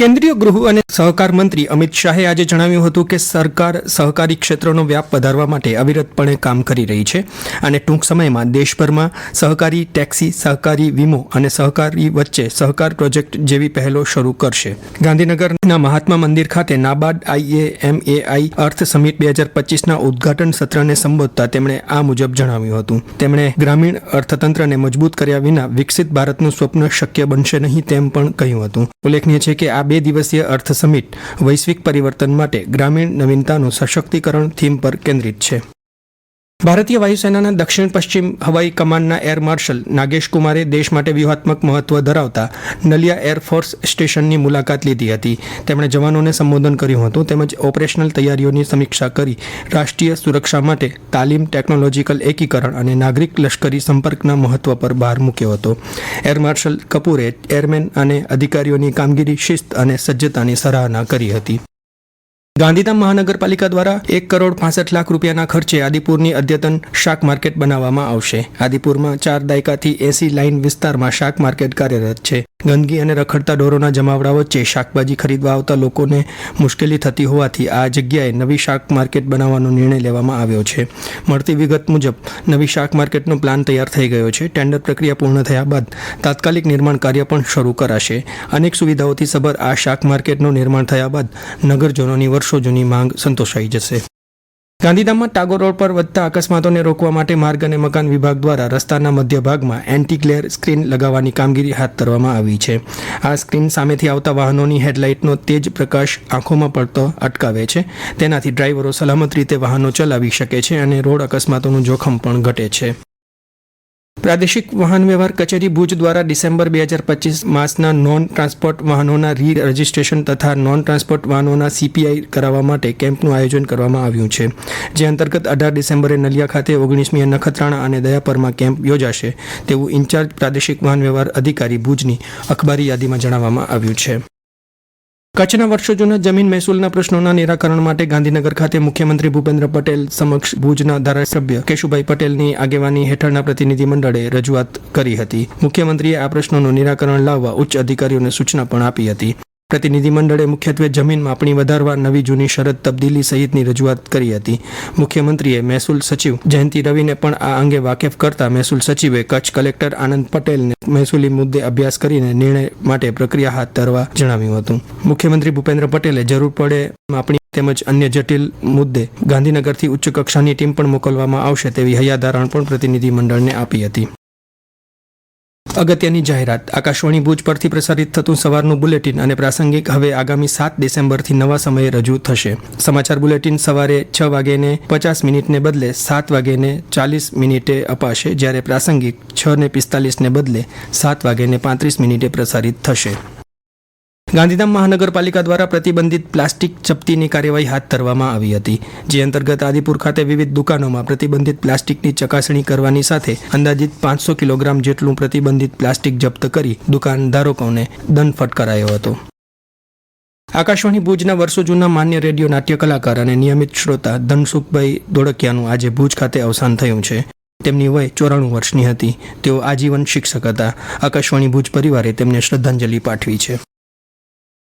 કેન્દ્રીય ગૃહ અને સહકાર મંત્રી અમિત શાહે આજે જણાવ્યું હતું કે સરકાર સહકારી ક્ષેત્રનો વ્યાપ વધારવા માટે અવિરતપણે કામ કરી રહી છે અને ટૂંક સમયમાં દેશભરમાં સહકારી ટેક્સી, સહકારી વીમો અને સહકારી વચ્ચે સહકાર પ્રોજેક્ટ જેવી પહેલો શરૂ કરશે. ગાંધીનગરના મહાત્મા મંદિર ખાતે નાબાર્ડ આઈએએમએઆઈ અર્થ સમિટ બે હજાર પચીસના ઉદ્ઘાટન સત્રને સંબોધતા તેમણે આ મુજબ જણાવ્યું હતું. તેમણે ગ્રામીણ અર્થતંત્રને મજબૂત કર્યા વિના વિકસિત ભારતનું સ્વપ્ન શક્ય બનશે નહીં તેમ પણ કહ્યું હતું. ઉલ્લેખનીય છે કે આ બે દિવસીય અર્થ સમિટ વૈશ્વિક પરિવર્તન માટે ગ્રામીણ નવીનતાનું સશક્તિકરણ થીમ પર કેન્દ્રિત છે. ભારતીય વાયુસેનાના દક્ષિણ પશ્ચિમ હવાઈ કમાન્ડના એર માર્શલ નાગેશ કુમારે દેશ માટે વ્યૂહાત્મક મહત્વ ધરાવતા નલિયા એરફોર્સ સ્ટેશનની મુલાકાત લીધી હતી. તેમણે જવાનોને સંબોધન કર્યું હતું તેમજ ઓપરેશનલ તૈયારીઓની સમીક્ષા કરી રાષ્ટ્રીય સુરક્ષા માટે તાલીમ, ટેકનોલોજીકલ એકીકરણ અને નાગરિક લશ્કરી સંપર્કના મહત્વ પર ભાર મૂક્યો હતો. એર માર્શલ કપૂરે એરમેન અને અધિકારીઓની કામગીરી શિસ્ત અને સજ્જતાની સરાહના કરી હતી. ગાંધીધામ મહાનગરપાલિકા દ્વારા એક કરોડ પાસઠ લાખ રૂપિયાના ખર્ચે આદિપુરની અદ્યતન શાક માર્કેટ બનાવવામાં આવશે. આદિપુરમાં ચાર દાયકાથી એસી લાઇન વિસ્તારમાં શાક માર્કેટ કાર્યરત છે. ગંદકી અને રખડતા ઢોરોના જમાવડા વચ્ચે શાકભાજી ખરીદવા આવતા લોકોને મુશ્કેલી થતી હોવાથી આ જગ્યાએ નવી શાક માર્કેટ બનાવવાનો નિર્ણય લેવામાં આવ્યો છે. મળતી વિગત મુજબ, નવી શાક માર્કેટનો પ્લાન તૈયાર થઈ ગયો છે. ટેન્ડર પ્રક્રિયા પૂર્ણ થયા બાદ તાત્કાલિક નિર્માણ કાર્ય પણ શરૂ કરાશે. અનેક સુવિધાઓથી સભર આ શાક માર્કેટનું નિર્માણ થયા બાદ નગરજનોની વર્ષો જૂની માંગ સંતોષાઈ જશે. ગાંધીધામમાં ટાગોર રોડ પર વધતા અકસ્માતોને રોકવા માટે માર્ગ અને મકાન વિભાગ દ્વારા રસ્તાના મધ્ય ભાગમાં એન્ટી ગ્લેર સ્ક્રીન લગાવવાની કામગીરી હાથ ધરવામાં આવી છે. આ સ્ક્રીન સામેથી આવતા વાહનોની હેડલાઇટનો તેજ પ્રકાશ આંખોમાં પડતો અટકાવે છે. તેનાથી ડ્રાઈવરો સલામત રીતે વાહનો ચલાવી શકે છે અને રોડ અકસ્માતોનું જોખમ પણ ઘટે છે. પ્રાદેશિક વાહન વ્યવહાર કચેરી ભુજ દ્વારા ડિસેમ્બર બે હજાર પચીસ માસના નોન ટ્રાન્સપોર્ટ વાહનોના રી રજિસ્ટ્રેશન તથા નોન ટ્રાન્સપોર્ટ વાહનોના સીપીઆઈ કરાવવા માટે કેમ્પનું આયોજન કરવામાં આવ્યું છે, જે અંતર્ગત અઢાર ડિસેમ્બરે નલિયા ખાતે ઓગણીસમી નખત્રાણા અને દયાપરમાં કેમ્પ યોજાશે, તેવું ઇન્ચાર્જ પ્રાદેશિક વાહન વ્યવહાર અધિકારી ભુજની અખબારી યાદીમાં જણાવવામાં આવ્યું છે. કચ્છના વર્ષો જૂના જમીન મહેસૂલના પ્રશ્નોના નિરાકરણ માટે ગાંધીનગર ખાતે મુખ્યમંત્રી ભૂપેન્દ્ર પટેલ સમક્ષ ભુજના ધારાસભ્ય કેશુભાઈ પટેલની આગેવાની હેઠળના પ્રતિનિધિ મંડળે રજૂઆત કરી હતી. મુખ્યમંત્રીએ આ પ્રશ્નોનું નિરાકરણ લાવવા ઉચ્ચ અધિકારીઓને સૂચના પણ આપી હતી. પ્રતિનિધિ મંડળે મુખ્યત્વે જમીન માપણી વધારવા નવી જૂની શરત તબદીલી સહિતની રજૂઆત કરી હતી. મુખ્યમંત્રીએ મહેસૂલ સચિવ જયંતિ રવિને પણ આ અંગે વાકેફ કરતા મહેસૂલ સચિવે કચ્છ કલેક્ટર આનંદ પટેલને મહેસૂલી મુદ્દે અભ્યાસ કરીને નિર્ણય માટે પ્રક્રિયા હાથ ધરવા જણાવ્યું હતું. મુખ્યમંત્રી ભૂપેન્દ્ર પટેલે જરૂર પડે માપણી તેમજ અન્ય જટિલ મુદ્દે ગાંધીનગરથી ઉચ્ચ કક્ષાની ટીમ પણ મોકલવામાં આવશે તેવી હૈયાધારણ પણ પ્રતિનિધિમંડળને આપી હતી. અગત્યની જાહેરાત. આકાશવાણી ભુજ પરથી પ્રસારિત થતું સવારનું બુલેટિન અને પ્રાસંગિક હવે આગામી સાત ડિસેમ્બરથી નવા સમયે રજૂ થશે. સમાચાર બુલેટિન સવારે છ વાગ્યેને પચાસ મિનિટને બદલે સાત વાગ્યેને ચાલીસ મિનિટે અપાશે, જ્યારે પ્રાસંગિક છ ને પિસ્તાલીસને બદલે સાત વાગ્યેને પાંત્રીસ મિનિટે પ્રસારિત થશે. ગાંધીધામ મહાનગરપાલિકા દ્વારા પ્રતિબંધિત પ્લાસ્ટિક જપ્તીની કાર્યવાહી હાથ ધરવામાં આવી હતી, જે અંતર્ગત આદિપુર ખાતે વિવિધ દુકાનોમાં પ્રતિબંધિત પ્લાસ્ટિકની ચકાસણી કરવાની સાથે અંદાજિત પાંચસો કિલોગ્રામ જેટલું પ્રતિબંધિત પ્લાસ્ટિક જપ્ત કરી દુકાનધારકોને દંડ ફટકારાયો હતો. આકાશવાણી ભુજના વર્ષો જૂના માન્ય રેડિયો નાટ્ય કલાકાર અને નિયમિત શ્રોતા ધનસુખભાઈ દોડકિયાનું આજે ભુજ ખાતે અવસાન થયું છે. તેમની વય ચોરાણું વર્ષની હતી. તેઓ આજીવન શિક્ષક હતા. આકાશવાણી ભુજ પરિવારે તેમને શ્રદ્ધાંજલિ પાઠવી છે.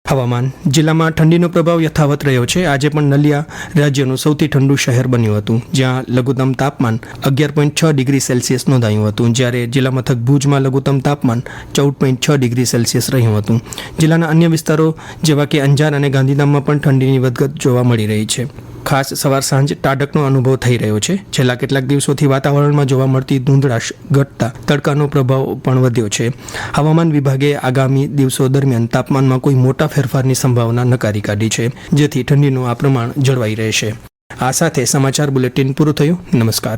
હવામાન. જિલ્લામાં ઠંડીનો પ્રભાવ યથાવત રહ્યો છે. આજે પણ નલિયા રાજ્યનું સૌથી ઠંડુ શહેર બન્યું હતું, જ્યાં લઘુત્તમ તાપમાન અગિયાર પોઈન્ટ છ ડિગ્રી સેલ્સિયસ નોંધાયું હતું, જ્યારે જિલ્લા મથક ભુજમાં લઘુત્તમ તાપમાન ચૌદ પોઈન્ટ છ ડિગ્રી સેલ્સિયસ રહ્યું હતું. જિલ્લાના અન્ય વિસ્તારો જેવા કે અંજાર અને ગાંધીધામમાં પણ ઠંડીની વધઘટ જોવા મળી રહી છે. ખાસ સવાર સાંજ ટાઢકનો અનુભવ થઈ રહ્યો છે. છેલ્લા કેટલાક દિવસોથી વાતાવરણમાં જોવા મળતી ધૂંધળાશ ઘટતા તડકાનો પ્રભાવ પણ વધ્યો છે. હવામાન વિભાગે આગામી દિવસો દરમિયાન તાપમાનમાં કોઈ મોટા ફેરફારની સંભાવના નકારી કાઢી છે, જેથી ઠંડીનું આ પ્રમાણ જળવાઈ રહેશે. આ સાથે સમાચાર બુલેટિન પૂરું થયું. નમસ્કાર.